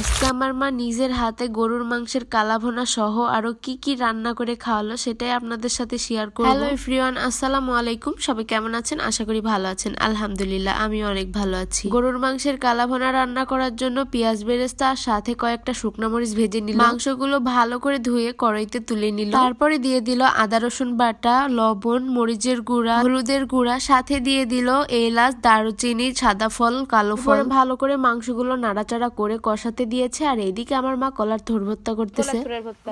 আজকে আমার মা নিজের হাতে গরুর মাংসের কালাভোনা সহ আরও কি কি রান্না করে খাওয়ালো সেটাই আপনাদের সাথে শেয়ার করব। হ্যালো এভরিওয়ান আসসালামু আলাইকুম। সবাই কেমন আছেন? আশা করি ভালো আছেন। আলহামদুলিল্লাহ আমি অনেক ভালো আছি। গরুর মাংসের কালাভোনা রান্না করার জন্য পেঁয়াজ বেরেস্তা আর সাথে কয়েকটা শুকনো মরিচ ভেজে নিল। মাংসগুলো ভালো করে ধুয়ে কড়াইতে তুলে নিল। তারপরে দিয়ে দিল আদা রসুন বাটা লবণ মরিচের গুঁড়া হলুদের গুঁড়া সাথে দিয়ে দিল এলাচ দারুচিনি সাদা ফল কালো ফল। ভালো করে মাংসগুলো নাড়াচাড়া করে কষাতে দিয়েছে আর এদিকে আমার মা কলার থোর ভর্তা করতেছে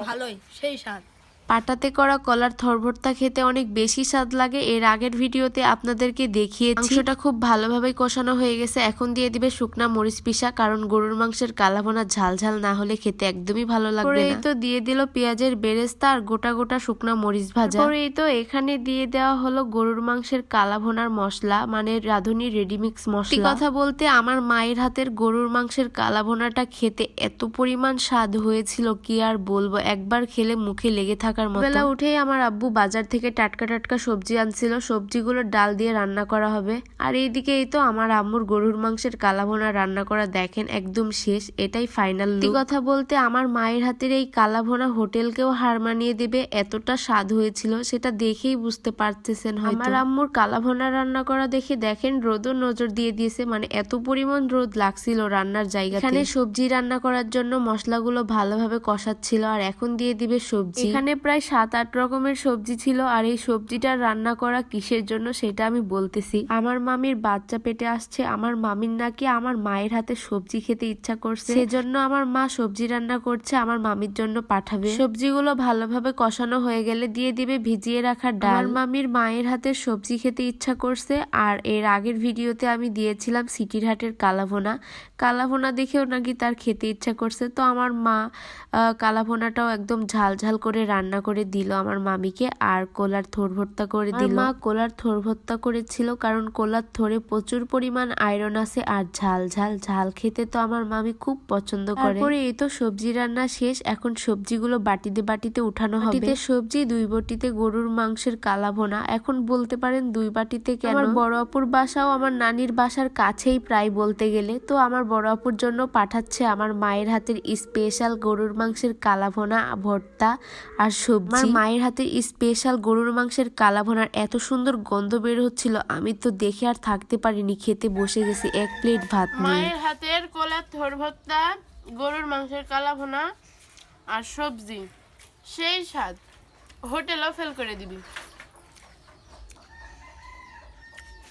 ভালোই সেই স্বাদ। পাটাতে করা কলার থরভর্তা খেতে অনেক বেশি স্বাদ লাগে। এর আগের ভিডিওতে আপনাদেরকে দেখিয়ে মাংসটা খুব ভালোভাবে কষানো হয়ে গেছে। এখন দিয়ে দিবে শুকনা মরিচ পিসা কারণ গরুর মাংসের কালাভোনা ঝাল ঝাল না হলে খেতে একদমই ভালো লাগবে এই তো দিয়ে দিল পেঁয়াজের বেরেস্তা আর গোটা গোটা শুকনা মরিচ ভাজা। এই তো এখানে দিয়ে দেওয়া হলো গরুর মাংসের কালাভোনার মশলা মানে রাঁধুনি রেডিমিক্স মশলা। কথা বলতে আমার মায়ের হাতের গরুর মাংসের কালাভোনাটা খেতে এত পরিমাণ স্বাদ হয়েছিল কি আর বলব? একবার খেলে মুখে লেগে থাকার মতো। বেলা উঠেই আমার আব্বু বাজার থেকে টাটকা টাটকা সবজি আনছিল। সবজিগুলো ডাল দিয়ে রান্না করা হবে। আর এইদিকে এই তো আমার আম্মুর গরুর মাংসের কালাভোনা রান্না করা দেখেন একদম শেষ এটাই ফাইনাল কথা বলতে আমার মায়ের হাতের এই কালাভোনা হোটেলকেও হার মানিয়ে দেবে এতটা স্বাদ হয়েছিল সেটা দেখেই বুঝতে পারতেছেন আমার আম্মুর কালাভোনা রান্না করা দেখে দেখেন রোদও নজর দিয়ে দিয়েছে মানে এত পরিমাণ রোদ লাগছিল রান্নার জায়গা এখানে সবজি রান্না করার জন্য মশলাগুলো ভালোভাবে কষাচ্ছিল আর এখন দিয়ে দিবে সবজি। এখানে প্রায় সাত আট রকমের সবজি ছিল আর এই সবজিটা রান্না করা কিসের জন্য সেটা আমি বলতেছি। আমার মামির বাচ্চা পেটে আসছে, আমার মামির নাকি আমার মায়ের হাতে সবজি খেতে ইচ্ছা করছে। সেজন্য আমার মা সবজি রান্না করছে, আমার মামির জন্য পাঠাবে। সবজিগুলো ভালোভাবে কষানো হয়ে গেলে দিয়ে দিবে ভিজিয়ে রাখা ডাল। মামির মায়ের হাতে সবজি খেতে ইচ্ছা করছে আর এর আগের ভিডিওতে আমি দিয়েছিলাম সিটির হাটের কালাভোনা। কালাভোনা দেখেও নাকি তার খেতে ইচ্ছা করছে। তো আমার মা কালাভোনাটাও একদম ঝাল ঝাল করে রান্না করে দিল আমার মামিকে আর কোলার থোর ভর্তা করে দিল। মা কোলার থোর ভর্তা করেছিল কারণ কোলার থোরে প্রচুর পরিমাণ আয়রন আছে আর ঝাল ঝাল ঝাল খেতে তো আমার মামি খুব পছন্দ করে। তারপরে এই তো সবজি রান্না শেষ এখন সবজিগুলো বাটিতে বাটিতে উঠানো হবে। বাটিতে সবজি দুই বটিতে গরুর মাংসের কালাভোনা এখন বলতে পারেন দুই বাটিতে কেন? আমার বড় আপুর বাসাও আমার নানির বাসার কাছেই প্রায় বলতে গেলে। তো আমার বড় আপুর জন্য পাঠাচ্ছে আমার মায়ের হাতের স্পেশাল গরুর মাংসের কালাভোনা ভর্তা আর সবজি। আমার মায়ের হাতে স্পেশাল গরুর মাংসের কালাভোনার এত সুন্দর গন্ধ বের হচ্ছিল আমি তো দেখে আর থাকতে পারিনি খেতে বসে গেছি এক প্লেট ভাত নিয়ে। মায়ের হাতের কোলার থর ভর্তা গরুর মাংসের কালাভোনা আর সবজি সেই স্বাদ। হোটেলও ফেল করে দিবি।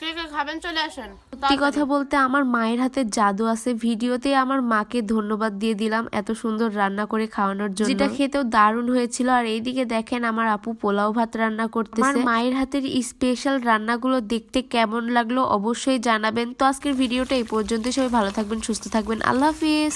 কে কে খাবেন চলে আসেন। সত্যি কথা বলতে আমার মায়ের হাতে জাদু আছে। ভিডিওতে আমার মাকে ধন্যবাদ দিয়ে দিলাম এত সুন্দর রান্না করে খাওয়ানোর জন্য। যেটা খেতেও দারুণ হয়েছিল। আর এইদিকে দেখেন আমার আপু পোলাও ভাত রান্না করতেছে। আমার মায়ের হাতের স্পেশাল রান্নাগুলো দেখতে কেমন লাগল অবশ্যই জানাবেন। তো আজকের ভিডিওটা এই পর্যন্ত সবাই ভালো থাকবেন সুস্থ থাকবেন। আল্লাহ হাফিজ।